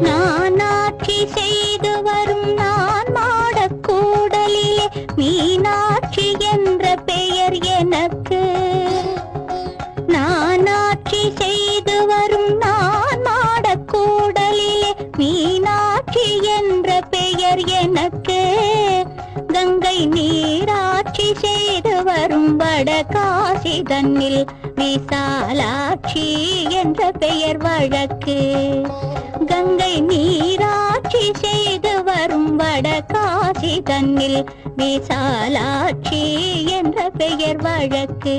நானாட்சி ஆட்சி செய்து வரும் நான் மாடக் கூடலிலே மீனாட்சி என்ற பெயர் எனக்கு. நானாட்சி செய்து வரும் நான் மாடக் கூடலிலே மீனாட்சி என்ற பெயர் எனக்கு. கங்கை நீ வரும் காசி தன்னில் விசாலாட்சி என்ற பெயர் வழக்கு. கங்கை நீராட்சி செய்து வரும் வட காசி தன்னில் விசாலாட்சி என்ற பெயர் வழக்கு.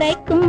проект